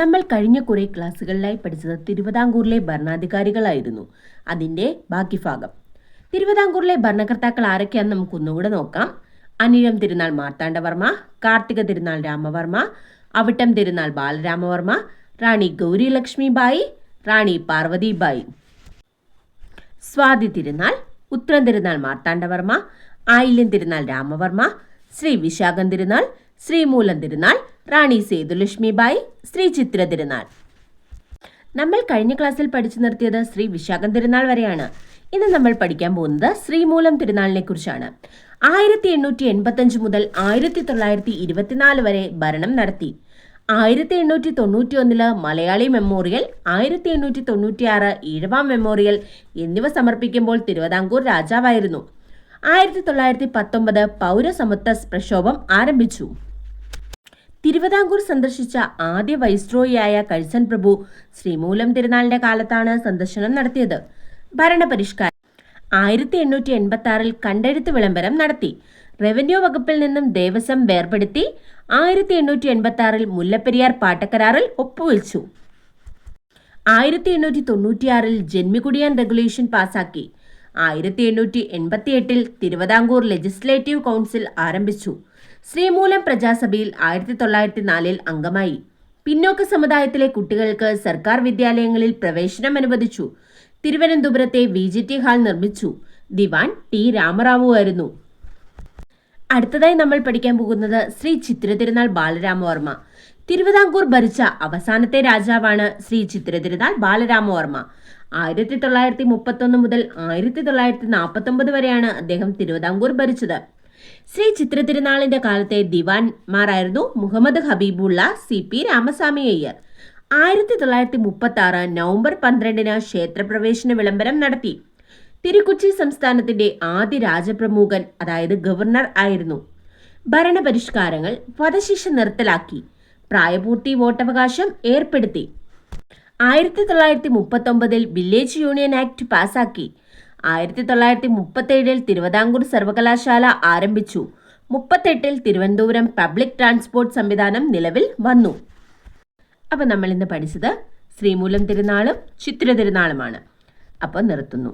നമ്മൾ കഴിഞ്ഞ കുറേ ക്ലാസ്സുകളിലായി പഠിച്ചത് തിരുവിതാംകൂറിലെ ഭരണാധികാരികളായിരുന്നു. അതിന്റെ ബാക്കി ഭാഗം തിരുവിതാംകൂറിലെ ഭരണകർത്താക്കൾ ആരൊക്കെയാണെന്ന് നമുക്ക് ഒന്നുകൂടെ നോക്കാം. അനിഴം തിരുനാൾ മാർത്താണ്ഡവർമ്മ കാർത്തിക തിരുനാൾ രാമവർമ്മ അവിട്ടം തിരുനാൾ ബാലരാമവർമ്മ റാണി ഗൗരി ലക്ഷ്മിബായി റാണി പാർവതിബായി. സ്വാതി തിരുനാൾ ഉത്രം തിരുനാൾ മാർത്താണ്ഡവർമ്മ ആയില്യം തിരുനാൾ രാമവർമ്മ ശ്രീ വിശാഖം തിരുനാൾ ശ്രീമൂലം തിരുനാൾ റാണി സേതുലക്ഷ്മിബായി ശ്രീ ചിത്ര തിരുനാൾ. നമ്മൾ കഴിഞ്ഞ ക്ലാസ്സിൽ പഠിച്ചു നിർത്തിയത് ശ്രീ വിശാഖം തിരുനാൾ വരെയാണ്. ഇന്ന് നമ്മൾ പഠിക്കാൻ പോകുന്നത് ശ്രീമൂലം തിരുനാളിനെ കുറിച്ചാണ്. ആയിരത്തി എണ്ണൂറ്റി എൺപത്തഞ്ച് മുതൽ ആയിരത്തി തൊള്ളായിരത്തി ഇരുപത്തിനാല് വരെ ഭരണം നടത്തി. ആയിരത്തി എണ്ണൂറ്റി തൊണ്ണൂറ്റി ഒന്നിൽ മലയാളി മെമ്മോറിയൽ ആയിരത്തി എണ്ണൂറ്റി തൊണ്ണൂറ്റി ആറ് ഈഴവ മെമ്മോറിയൽ എന്നിവ സമർപ്പിക്കുമ്പോൾ തിരുവിതാംകൂർ രാജാവായിരുന്നു. ആയിരത്തി തൊള്ളായിരത്തി പത്തൊമ്പത് പൗരസമത്വ പ്രക്ഷോഭം ആരംഭിച്ചു. തിരുവിതാംകൂർ സന്ദർശിച്ച ആദ്യ വൈസ്രോയിയായ കഴ്സൻ പ്രഭു ശ്രീമൂലം തിരുനാളിന്റെ കാലത്താണ് സന്ദർശനം നടത്തിയത്. ഭരണപരിഷ്കാരം ആയിരത്തി എണ്ണൂറ്റി എൺപത്തി ആറിൽ കണ്ടെഴുത്ത് വിളംബരം നടത്തി. റവന്യൂ വകുപ്പിൽ നിന്നും ദേവസ്വം വേർപെടുത്തി ആയിരത്തി എണ്ണൂറ്റി എൺപത്തി ആറിൽ മുല്ലപ്പെരിയാർ പാട്ടക്കരാറിൽ ഒപ്പുവെച്ചു. ആയിരത്തി എണ്ണൂറ്റി തൊണ്ണൂറ്റിയാറിൽ ജന്മികുടിയാൻ റെഗുലേഷൻ പാസാക്കി. ആയിരത്തി എണ്ണൂറ്റി എൺപത്തി എട്ടിൽ തിരുവിതാംകൂർ ലെജിസ്ലേറ്റീവ് കൗൺസിൽ ആരംഭിച്ചു. ശ്രീമൂലം പ്രജാസഭയിൽ ആയിരത്തി തൊള്ളായിരത്തി നാലിൽ അംഗമായി. പിന്നോക്ക സമുദായത്തിലെ കുട്ടികൾക്ക് സർക്കാർ വിദ്യാലയങ്ങളിൽ പ്രവേശനം അനുവദിച്ചു. തിരുവനന്തപുരത്തെ വി ജി ടി ഹാൾ നിർമ്മിച്ചു. ദിവാൻ ടി രാമറാവു ആയിരുന്നു. അടുത്തതായി നമ്മൾ പഠിക്കാൻ പോകുന്നത് ശ്രീ ചിത്രതിരുനാൾ ബാലരാമവർമ്മ. തിരുവിതാംകൂർ ഭരിച്ച അവസാനത്തെ രാജാവാണ് ശ്രീ ചിത്രതിരുനാൾ ബാലരാമവർമ്മ. ആയിരത്തി തൊള്ളായിരത്തി മുപ്പത്തൊന്ന് മുതൽ ആയിരത്തി തൊള്ളായിരത്തി നാൽപ്പത്തൊമ്പത് വരെയാണ് അദ്ദേഹം തിരുവിതാംകൂർ ഭരിച്ചത്. ശ്രീ ചിത്രതിരുനാളിന്റെ കാലത്തെ ദിവാൻമാരായിരുന്നു മുഹമ്മദ് ഹബീബുള്ള സി പി രാമസ്വാമി അയ്യർ. ആയിരത്തി തൊള്ളായിരത്തി മുപ്പത്തി ആറ് നവംബർ പന്ത്രണ്ടിന് ക്ഷേത്രപ്രവേശന വിളംബരം നടത്തി. തിരുക്കൊച്ചി സംസ്ഥാനത്തിന്റെ ആദ്യ രാജപ്രമുഖൻ അതായത് ഗവർണർ ആയിരുന്നു. ഭരണപരിഷ്കാരങ്ങൾ വധശിക്ഷ നിർത്തലാക്കി. പ്രായപൂർത്തി വോട്ടവകാശം ഏർപ്പെടുത്തി. ആയിരത്തി തൊള്ളായിരത്തി മുപ്പത്തൊമ്പതിൽ വില്ലേജ് യൂണിയൻ ആക്ട് പാസാക്കി. ആയിരത്തി തൊള്ളായിരത്തി മുപ്പത്തേഴിൽ തിരുവിതാംകൂർ സർവകലാശാല ആരംഭിച്ചു. മുപ്പത്തെട്ടിൽ തിരുവനന്തപുരം പബ്ലിക് ട്രാൻസ്പോർട്ട് സംവിധാനം നിലവിൽ വന്നു. അപ്പോൾ നമ്മൾ ഇന്ന് പഠിച്ചത് ശ്രീമൂലം തിരുനാളും ചിത്ര തിരുനാളുമാണ്. അപ്പോൾ നിർത്തുന്നു.